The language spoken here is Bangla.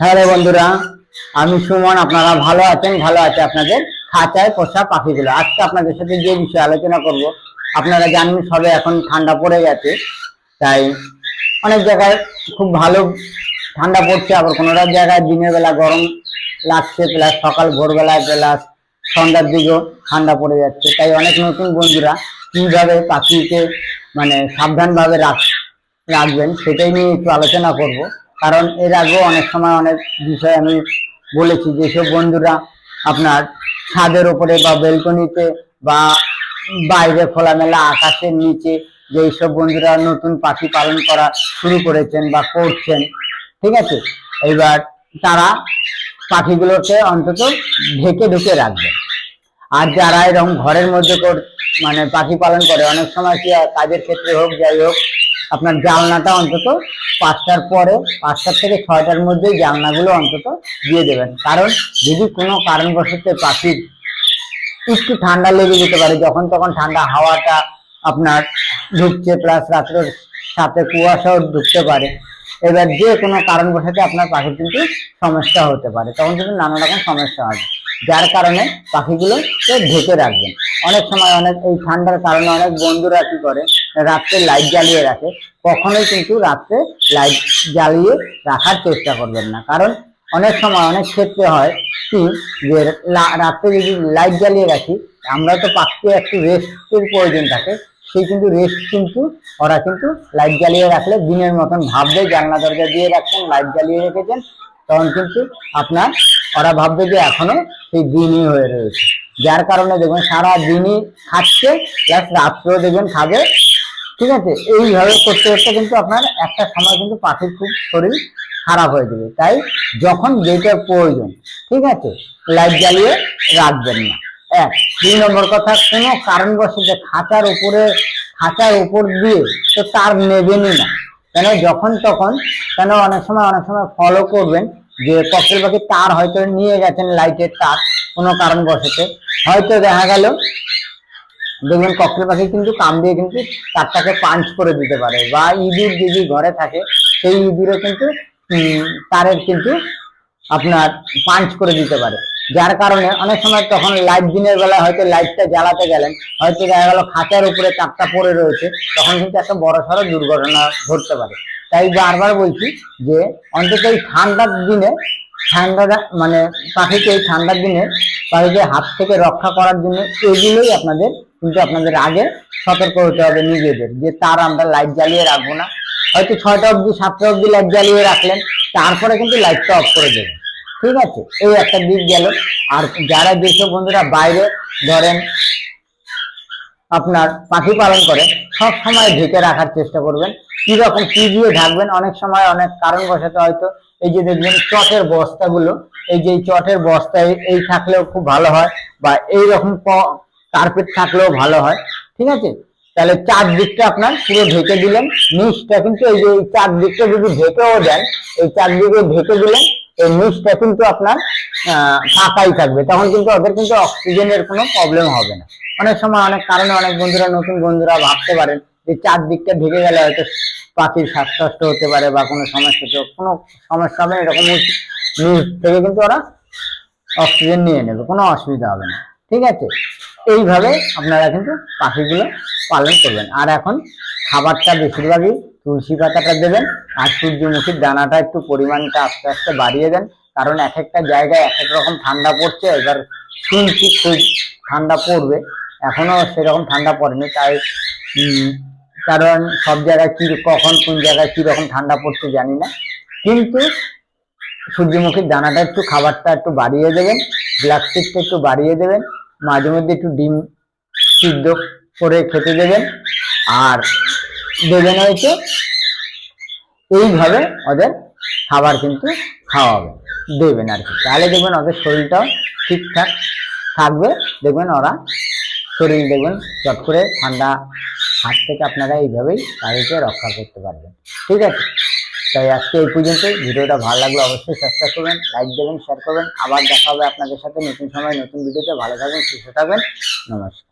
হ্যালো বন্ধুরা, আমি সুমন, আপনারা ভালো আছেন? ভালো আছে আপনাদের খাঁচায় পোষা পাখিগুলো। আজকে আপনাদের সাথে যে বিষয়ে আলোচনা করব, আপনারা জানেন সবে এখন ঠান্ডা পড়ে গেছে, তাই অনেক জায়গায় খুব ভালো ঠান্ডা পড়ছে, আবার কোনো জায়গায় দিনের বেলা গরম লাগছে, প্লাস সকাল ভোরবেলায় প্লাস সন্ধ্যার দিকেও ঠান্ডা পড়ে যাচ্ছে। তাই অনেক নতুন বন্ধুরা কীভাবে পাখিকে মানে সাবধানভাবে রাখ, রাখবেন, সেটাই নিয়ে একটু আলোচনা করব। কারণ এর আগেও অনেক সময় অনেক বিষয় আমি বলেছি যেসব বন্ধুরা আপনার ছাদের ওপরে বা বেলকনিতে বা বাইরে খোলামেলা আকাশের নিচে যেই সব বন্ধুরা নতুন পাখি পালন করা শুরু করেছেন বা করছেন, ঠিক আছে? এবার তারা পাখিগুলোকে অন্তত ঢেকে ঢুকে রাখবে। আর যারা এরকম ঘরের মধ্যে মানে পাখি পালন করে, অনেক সময় কি কাজের ক্ষেত্রে হোক, যাই হোক আপনার জানলাটা অন্তত পাঁচটার পরে, পাঁচটার থেকে ছয়টার মধ্যে জানলাগুলো অন্তত দিয়ে দেবেন। কারণ যদি কোনো কারণবশত পাখির একটু ঠান্ডা লেগে যেতে পারে, যখন তখন ঠান্ডা হাওয়াটা আপনার ঢুকছে প্লাস রাত্রের সাথে কুয়াশাও ঢুকতে পারে। এবার যে কোনো কারণবশত আপনার পাখির কিন্তু সমস্যা হতে পারে। তখন কিন্তু নানা রকম সমস্যা হবে যার কারণে পাখিগুলোকে ঢেকে রাখবেন অনেক সময় অনেক এই ঠান্ডার কারণে অনেক বন্ধুরা কি করে, রাত্রে লাইট জ্বালিয়ে রাখে। কখনোই কিন্তু রাত্রে লাইট জ্বালিয়ে রাখার চেষ্টা করবেন না। কারণ অনেক সময় অনেক ক্ষেত্রে হয় কি, যে রাত্রে যদি লাইট জ্বালিয়ে রাখি, আমরা তো পাখিকে একটু রেস্টের প্রয়োজন থাকে। সেই কিন্তু রেস্ট কিন্তু, ওরা কিন্তু লাইট জ্বালিয়ে রাখলে দিনের মতন ভাববে, জানলা দরজা দিয়ে রাখছেন লাইট জ্বালিয়ে রেখেছেন, তখন কিন্তু আপনার ওরা ভাববে যে এখনও সেই দিনই হয়ে রয়েছে। যার কারণে দেখবেন সারা দিনই খাচ্ছে প্লাস রাত্রেও দেখবেন খাবে। ঠিক আছে? এইভাবে করতে করতে কিন্তু আপনার একটা সময় কিন্তু পাখির খুব শরীর খারাপ হয়ে যাবে। তাই যখন যেটার প্রয়োজন, ঠিক আছে? লাইট জ্বালিয়ে রাখবেন না। এক, দুই নম্বর কথা, কোনো কারণবশত খাঁচার উপরে, খাঁচার উপর দিয়ে তো তার নেবেনই না। কেন? যখন তখন, কেন? অনেক সময় অনেক সময় ফলো করবেন যে ককটেল পাখি তার হয়তো নিয়ে গেছেন লাইটের তার, কোনো কারণবশত। হয়তো দেখা গেল, দেখবেন ককটেল পাখি কিন্তু কাম দিয়ে কিন্তু তারটাকে পাঞ্চ করে দিতে পারে, বা ইঁদুর যদি ঘরে থাকে, সেই ইঁদুরে কিন্তু তারের কিন্তু আপনার পাঞ্চ করে দিতে পারে। যার কারণে অনেক সময় তখন লাইট দিনের বেলা হয়তো লাইটটা জ্বালাতে গেলেন, হয়তো দেখা গেল খাঁচার উপরে তারটা পড়ে রয়েছে, তখন কিন্তু একটা বড় সড়ো দুর্ঘটনা ঘটতে পারে। তাই বারবার বলছি যে অন্তত এই ঠান্ডার দিনে ঠান্ডাটা মানে পাখিকে এই ঠান্ডার দিনে পাখিকে হাত থেকে রক্ষা করার জন্য এগুলোই আপনাদের কিন্তু আপনাদের আগে সতর্ক হতে হবে নিজেদের, যে তার আমরা লাইট জ্বালিয়ে রাখব না। হয়তো ছয়টা অবধি, সাতটা অবধি লাইট জ্বালিয়ে রাখলেন, তারপরে কিন্তু লাইটটা অফ করে দেবেন। ঠিক আছে? এই একটা দিক গেল। আর যারা যেসব বন্ধুরা বাইরে ধরেন আপনার পাখি পালন করে সব সময় ঢেকে রাখার চেষ্টা করবেন। রকম কি দিয়ে ঢাকবেন অনেক সময় অনেক কারণ কারণবশত হয়তো এই যে দেখবেন চটের বস্তাগুলো এই যে চটের বস্তা এই- থাকলেও খুব ভালো হয় বা এই রকম কার্পেট থাকলেও ভালো হয় ঠিক আছে? তাহলে চারদিকটা আপনার পুরো ঢেকে দিলেন নিচটা কিন্তু এই যে চারদিকটা যদি ঢেকেও দেন এই চারদিকে ঢেকে দিলেন এই নিচটা কিন্তু আপনার আহ, ফাঁকাই থাকবে তখন কিন্তু ওদের কিন্তু অক্সিজেনের কোনো প্রবলেম হবে না। অনেক সময় অনেক কারণে অনেক বন্ধুরা নতুন বন্ধুরা ভাবতে পারেন যে চারদিকটা ঢেকে গেলে হয়তো পাখির শ্বাসকষ্ট হতে পারে বা কোনো সমস্যা কোনো সমস্যা হবে এরকম নিচ থেকে কিন্তু ওরা অক্সিজেন নিয়ে নেবে, কোনো অসুবিধা হবে না। ঠিক আছে? এইভাবে আপনারা কিন্তু পাখিগুলো পালন করবেন। আর এখন খাবারটা বেশিরভাগই তুলসী পাতাটা দেবেন, আর সূর্যমুখীর দানাটা একটু পরিমাণটা আস্তে আস্তে বাড়িয়ে দেন। কারণ এক একটা জায়গায় এক এক রকম ঠান্ডা পড়ছে, এবার শুনছি খুব ঠান্ডা পড়বে। এখনও সেরকম ঠান্ডা পড়েনি, তাই কারণ সব জায়গায় কি, কখন কোন জায়গায় কি রকম ঠান্ডা পড়ছে জানি না। কিন্তু সূর্যমুখীর দানাটা একটু, খাবারটা একটু বাড়িয়ে দেবেন, ব্ল্যাক সিডটা একটু বাড়িয়ে দেবেন, মাঝে মধ্যে একটু ডিম সিদ্ধ করে খেতে দেবেন, আর দেবেন হয়েছে এইভাবে ওদের খাবার কিন্তু খাওয়াবে দেবেন আর কি। তাহলে দেখবেন ওদের শরীরটাও ঠিকঠাক থাকবে, দেখবেন ওরা শরীর দেখবেন চট করে ঠান্ডা হাত থেকে আপনারা এইভাবেই তাদেরকে রক্ষা করতে পারবেন। ঠিক আছে? তাই আজকে এই পর্যন্ত ভিডিওটা ভালো লাগলে অবশ্যই সাবস্ক্রাইব করবেন লাইক দেবেন শেয়ার করবেন। আবার দেখা হবে আপনাদের সাথে নতুন সময়, নতুন ভিডিওতে। ভালো থাকবেন, সুস্থ থাকবেন। নমস্কার।